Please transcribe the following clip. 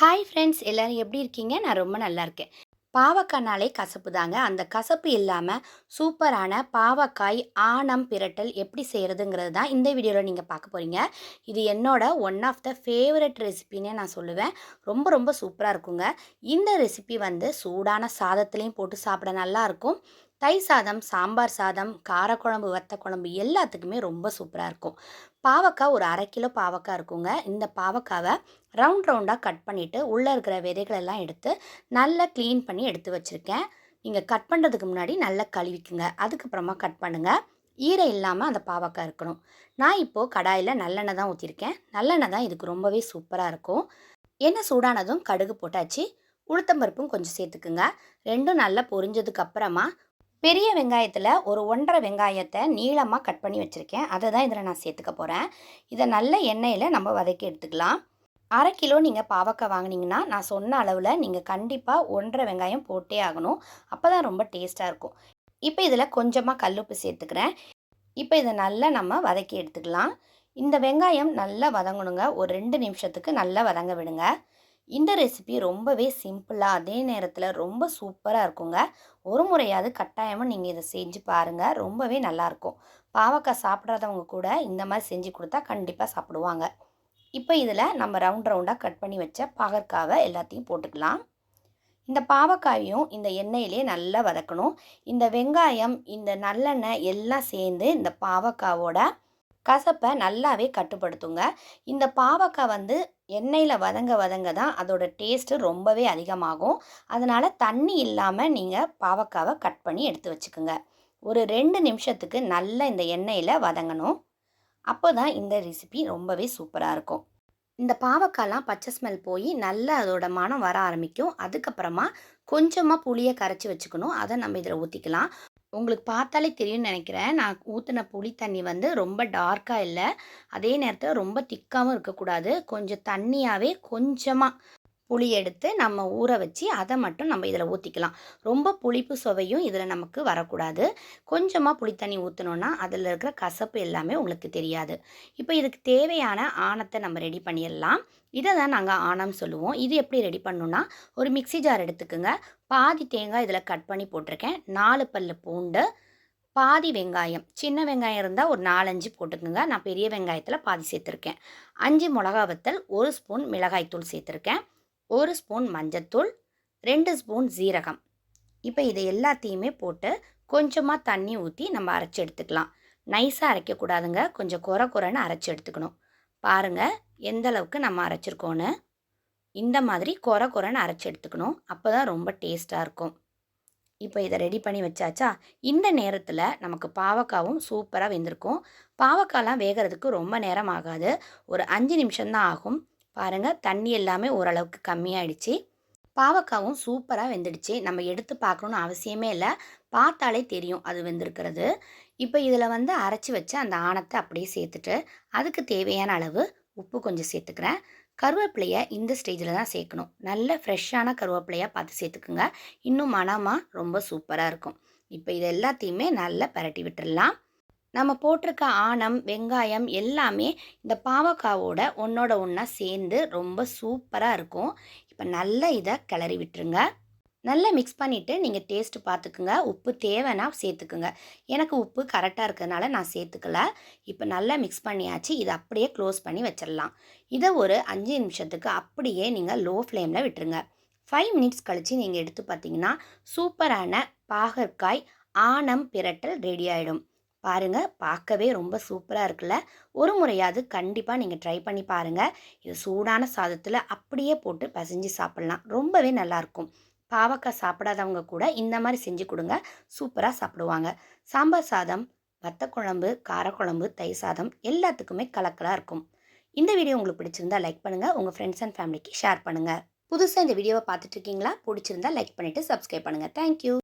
Hi friends எல்லோரும் எப்படி இருக்கீங்க? நான் ரொம்ப நல்லா இருக்கேன். பாவக்காய்னாலே கசப்பு தாங்க. அந்த கசப்பு இல்லாமல் சூப்பரான பாவக்காய் ஆணம் பிரட்டல் எப்படி செய்கிறதுங்கிறது தான் இந்த வீடியோவில் நீங்கள் பார்க்க போகிறீங்க இது என்னோட ஒன் ஆஃப் த ஃபேவரட் ரெசிபின்னே நான் சொல்லுவேன். ரொம்ப ரொம்ப சூப்பராக இருக்குங்க. இந்த ரெசிபி வந்து சூடான சாதத்துலேயும் போட்டு சாப்பிட நல்லாயிருக்கும் தை சாதம் சாம்பார் சாதம் காரக்குழம்பு வத்த குழம்பு எல்லாத்துக்குமே ரொம்ப சூப்பராக இருக்கும். பாவக்காய் ஒரு அரை கிலோ பாவக்காய் இருக்குங்க. இந்த பாவக்காவை ரவுண்ட் ரவுண்டாக கட் பண்ணிவிட்டு உள்ளே இருக்கிற விதைகளெல்லாம் எடுத்து நல்லா க்ளீன் பண்ணி எடுத்து வச்சுருக்கேன். நீங்கள் கட் பண்ணுறதுக்கு முன்னாடி நல்லா கழுவிக்குங்க. அதுக்கப்புறமா கட் பண்ணுங்கள் ஈரை இல்லாமல் அந்த பாவக்காய் இருக்கணும். நான் இப்போது கடாயில் நல்லெண்ணெய் தான் ஊற்றிருக்கேன் நல்லெண்ணெய் தான் இதுக்கு ரொம்பவே சூப்பராக இருக்கும். எண்ணெய் சூடானதும் கடுகு போட்டாச்சு. உளுத்தம்பருப்பும் கொஞ்சம் சேர்த்துக்குங்க. ரெண்டும் நல்லா பொரிஞ்சதுக்கு அப்புறமா பெரிய வெங்காயத்தில் ஒரு ஒன்றரை வெங்காயத்தை நீளமாக கட் பண்ணி வச்சுருக்கேன். அதை தான் இதில் நான் சேர்த்துக்க போகிறேன் இதை நல்ல எண்ணெயில் நம்ம வதக்கி எடுத்துக்கலாம். அரை கிலோ நீங்கள் பாவக்காய் வாங்கினீங்கன்னா நான் சொன்ன அளவில் நீங்கள் கண்டிப்பாக ஒன்றரை வெங்காயம் போட்டே ஆகணும். அப்போ தான் ரொம்ப டேஸ்ட்டாக இருக்கும். இப்போ இதில் கொஞ்சமாக கல்லுப்பு சேர்த்துக்கிறேன். இப்போ இதை நல்லா நம்ம வதக்கி எடுத்துக்கலாம். இந்த வெங்காயம் நல்லா வதங்கணுங்க. ஒரு ரெண்டு நிமிஷத்துக்கு நல்லா வதங்க விடுங்க. இந்த ரெசிபி ரொம்பவே சிம்பிளாக அதே நேரத்தில் ரொம்ப சூப்பராக இருக்குங்க. ஒரு முறையாவது கட்டாயமாக நீங்கள் இதை செஞ்சு பாருங்கள் ரொம்பவே நல்லாயிருக்கும் பாவக்காய் சாப்பிட்றதவங்க கூட இந்த மாதிரி செஞ்சு கொடுத்தா கண்டிப்பாக சாப்பிடுவாங்க. இப்போ இதில் நம்ம ரவுண்ட் ரவுண்டாக கட் பண்ணி வச்ச பாகற்காவை எல்லாத்தையும் போட்டுக்கலாம். இந்த பாவக்காயும் இந்த எண்ணெயிலே நல்லா வதக்கணும். இந்த வெங்காயம் இந்த நல்லெண்ணெய் எல்லாம் சேர்ந்து இந்த பாவக்காவோட கசப்பை நல்லாவே கட்டுப்படுத்துங்க. இந்த பாவக்காய் வந்து எண்ணெயில் வதங்க வதங்க தான் அதோட டேஸ்ட்டு ரொம்பவே அதிகமாகும். அதனால் தண்ணி இல்லாமல் நீங்கள் பாவக்காவை கட் பண்ணி எடுத்து வச்சுக்கோங்க. ஒரு ரெண்டு நிமிஷத்துக்கு நல்லா இந்த எண்ணெயில் வதங்கணும். அப்போ தான் இந்த ரெசிபி ரொம்பவே சூப்பராக இருக்கும். இந்த பாவக்காய்லாம் பச்சை ஸ்மெல் போய் நல்லா அதோட மனம் வர ஆரம்பிக்கும். அதுக்கப்புறமா கொஞ்சமாக புளியை கரைச்சி வச்சுக்கணும். அதை நம்ம இதில் ஊற்றிக்கலாம் உங்களுக்கு பார்த்தாலே தெரியும்னு நினைக்கிறேன். நான் ஊற்றின புளி தண்ணி வந்து ரொம்ப டார்க்காக இல்லை. அதே நேரத்தில் ரொம்ப திக்காகவும் இருக்கக்கூடாது. கொஞ்சம் தண்ணியாகவே கொஞ்சமாக புளி எடுத்து நம்ம ஊற வச்சு அதை மட்டும் நம்ம இதில் ஊற்றிக்கலாம் ரொம்ப புளிப்பு சுவையும் இதில் நமக்கு வரக்கூடாது. கொஞ்சமாக புளி தண்ணி ஊற்றினோன்னா அதில் இருக்கிற கசப்பு எல்லாமே உங்களுக்கு தெரியாது. இப்போ இதுக்கு தேவையான ஆணத்தை நம்ம ரெடி பண்ணிடலாம். இதை தான் நாங்கள் ஆணம் சொல்லுவோம். இது எப்படி ரெடி பண்ணணுன்னா ஒரு மிக்சி ஜார் எடுத்துக்கோங்க. பாதி தேங்காய் இதில் கட் பண்ணி போட்டிருக்கேன். நாலு பல்லு பூண்டு பாதி வெங்காயம். சின்ன வெங்காயம் இருந்தால் ஒரு நாலஞ்சு போட்டுக்கோங்க. நான் பெரிய வெங்காயத்தில் பாதி சேர்த்துருக்கேன். அஞ்சு மிளகா வத்தல் ஒரு ஸ்பூன் மிளகாய்த்தூள் சேர்த்துருக்கேன். ஒரு ஸ்பூன் மஞ்சத்தூள் ரெண்டு ஸ்பூன் ஜீரகம் இப்போ இதை எல்லாத்தையுமே போட்டு கொஞ்சமாக தண்ணி ஊற்றி நம்ம அரைச்சி எடுத்துக்கலாம். நைஸாக அரைக்கக்கூடாதுங்க கொஞ்சம் குறை குறைன்னு அரைச்சி எடுத்துக்கணும். பாருங்கள் எந்த அளவுக்கு நம்ம அரைச்சிருக்கோன்னு இந்த மாதிரி குறை குறைன்னு அரைச்சி எடுத்துக்கணும். அப்போ தான் ரொம்ப டேஸ்ட்டாக இருக்கும். இப்போ இதை ரெடி பண்ணி வச்சாச்சா? இந்த நேரத்தில் நமக்கு பாவக்காவும் சூப்பராக வெந்திருக்கும். பாவக்காய்லாம் வேகிறதுக்கு ரொம்ப நேரம் ஆகாது. ஒரு அஞ்சு நிமிஷம்தான் ஆகும். பாருங்கள் தண்ணி எல்லாமே ஓரளவுக்கு கம்மியாயிடுச்சு. பாவக்காவும் சூப்பராக வெந்துடுச்சு. நம்ம எடுத்து பார்க்கணுன்னு அவசியமே இல்லை. பார்த்தாலே தெரியும் அது வெந்திருக்கிறது. இப்போ இதில் வந்து அரைச்சி வச்சு அந்த ஆணத்தை அப்படியே சேர்த்துட்டு அதுக்கு தேவையான அளவு உப்பு கொஞ்சம் சேர்த்துக்கிறேன். கருவேப்பிலையை இந்த ஸ்டேஜில் தான் சேர்க்கணும். நல்ல ஃப்ரெஷ்ஷான கருவேப்பிலையாக பார்த்து சேர்த்துக்குங்க. இன்னும் மனமாக ரொம்ப சூப்பராக இருக்கும். இப்போ இது எல்லாத்தையுமே நல்லா பரட்டி விட்டுடலாம். நம்ம போட்டிருக்க ஆணம் வெங்காயம் எல்லாமே இந்த பாவக்காவோட ஒன்றோட ஒன்றா சேர்ந்து ரொம்ப சூப்பராக இருக்கும். இப்போ நல்லா இதை கிளறி விட்டுருங்க. நல்லா மிக்ஸ் பண்ணிவிட்டு நீங்கள் டேஸ்ட்டு பார்த்துக்குங்க உப்பு தேவைன்னா சேர்த்துக்குங்க. எனக்கு உப்பு கரெக்டாக இருக்கிறதுனால நான் சேர்த்துக்கல. இப்போ நல்லா மிக்ஸ் பண்ணியாச்சு. இதை அப்படியே க்ளோஸ் பண்ணி வச்சிடலாம். இதை ஒரு அஞ்சு நிமிஷத்துக்கு அப்படியே நீங்கள் லோ ஃப்ளேமில் விட்டுருங்க. ஃபைவ் மினிட்ஸ் கழித்து நீங்கள் எடுத்து பார்த்தீங்கன்னா சூப்பரான பாகற்காய் ஆணம் பிரட்டல் ரெடி ஆகிடும் பாருங்கள் பார்க்கவே ரொம்ப சூப்பராக இருக்குல்ல. ஒரு முறையாவது கண்டிப்பாக நீங்கள் ட்ரை பண்ணி பாருங்கள் இது சூடான சாதத்தில் அப்படியே போட்டு பசைஞ்சு சாப்பிட்லாம். ரொம்பவே நல்லாயிருக்கும் பாவக்காய் சாப்பிடாதவங்க கூட இந்த மாதிரி செஞ்சு கொடுங்க. சூப்பராக சாப்பிடுவாங்க. சாம்பார் சாதம் வத்த குழம்பு காரக்குழம்பு தயிர் சாதம் எல்லாத்துக்குமே கலக்கலாக இருக்கும். இந்த வீடியோ உங்களுக்கு பிடிச்சிருந்தா லைக் பண்ணுங்கள் உங்கள் ஃப்ரெண்ட்ஸ் அண்ட் ஃபேமிலிக்கு ஷேர் பண்ணுங்கள் புதுசாக இந்த வீடியோவை பார்த்துட்ருக்கீங்களா பிடிச்சிருந்தா லைக் பண்ணிவிட்டு சப்ஸ்கிரைப் பண்ணுங்கள் தேங்க்யூ